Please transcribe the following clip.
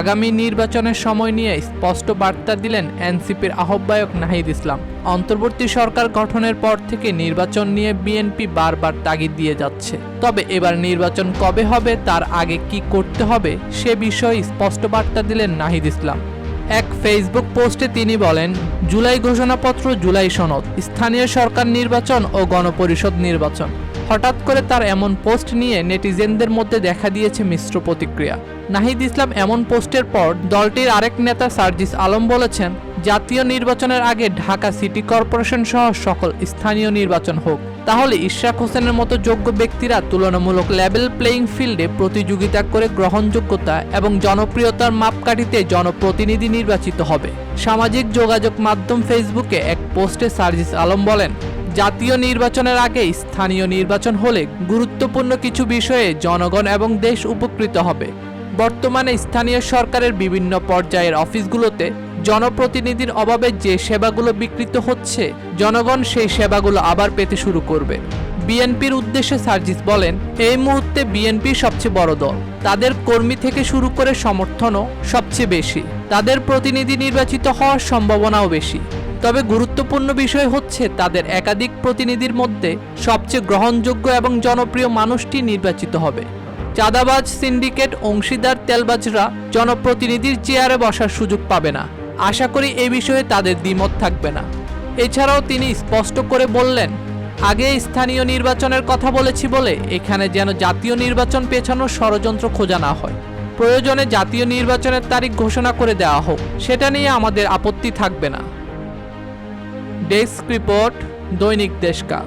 আগামী নির্বাচনের সময় নিয়ে স্পষ্ট বার্তা দিলেন এনসিপির আহ্বায়ক নাহিদ ইসলাম। অন্তর্বর্তী সরকার গঠনের পর থেকে নির্বাচন নিয়ে বিএনপি বারবার তাগিদ দিয়ে যাচ্ছে। তবে এবার নির্বাচন কবে হবে, তার আগে কি করতে হবে, সে বিষয়ে স্পষ্ট বার্তা দিলেন নাহিদ ইসলাম। এক ফেসবুক পোস্টে তিনি বলেন, জুলাই ঘোষণাপত্র, জুলাই সনদ, স্থানীয় সরকার নির্বাচন ও গণপরিষদ নির্বাচন। হঠাৎ করে তার এমন পোস্ট নিয়ে নেটিজেনদের মধ্যে দেখা দিয়েছে মিশ্র প্রতিক্রিয়া। নাহিদ ইসলাম এমন পোস্টের পর দলটির আরেক নেতা সার্জিস আলম বলেছেন, জাতীয় নির্বাচনের আগে ঢাকা সিটি কর্পোরেশন সহ সকল স্থানীয় নির্বাচন হোক। তাহলে ইশরাক হোসেনের মতো যোগ্য ব্যক্তিরা তুলনামূলক লেভেল প্লেয়িং ফিল্ডে প্রতিযোগিতা করে গ্রহণযোগ্যতা এবং জনপ্রিয়তার মাপকাঠিতে জনপ্রতিনিধি নির্বাচিত হবে। সামাজিক যোগাযোগ মাধ্যম ফেসবুকে এক পোস্টে সার্জিস আলম বলেন জাতীয় নির্বাচনের আগে স্থানীয় নির্বাচন হলে গুরুত্বপূর্ণ কিছু বিষয়ে জনগণ এবং দেশ উপকৃত হবে। বর্তমানে স্থানীয় সরকারের বিভিন্ন পর্যায়ের অফিসগুলোতে জনপ্রতিনিধির অভাবে যে সেবাগুলো বিকৃত হচ্ছে, জনগণ সেই সেবাগুলো আবার পেতে শুরু করবে। বিএনপির উদ্দেশ্যে সার্জিস বলেন, এই মুহূর্তে বিএনপি সবচেয়ে বড় দল। তাদের কর্মী থেকে শুরু করে সমর্থনও সবচেয়ে বেশি। তাদের প্রতিনিধি নির্বাচিত হওয়ার সম্ভাবনাও বেশি। তবে গুরুত্বপূর্ণ বিষয় হচ্ছে তাদের একাধিক প্রতিনিধির মধ্যে সবচেয়ে গ্রহণযোগ্য এবং জনপ্রিয় মানুষটি নির্বাচিত হবে। চাঁদাবাজ সিন্ডিকেট অংশীদার তেলবাজরা জনপ্রতিনিধির চেয়ারে বসার সুযোগ পাবে না। আশা করি এ বিষয়ে তাদের দ্বিমত থাকবে না। এছাড়াও তিনি স্পষ্ট করে বললেন, আগে স্থানীয় নির্বাচনের কথা বলেছি বলে এখানে যেন জাতীয় নির্বাচন পেছানোর ষড়যন্ত্র খোঁজা না হয়। প্রয়োজনে জাতীয় নির্বাচনের তারিখ ঘোষণা করে দেওয়া হোক। সেটা নিয়ে আমাদের আপত্তি থাকবে না। ডেস্ক রিপোর্ট দৈনিক দেশকাল।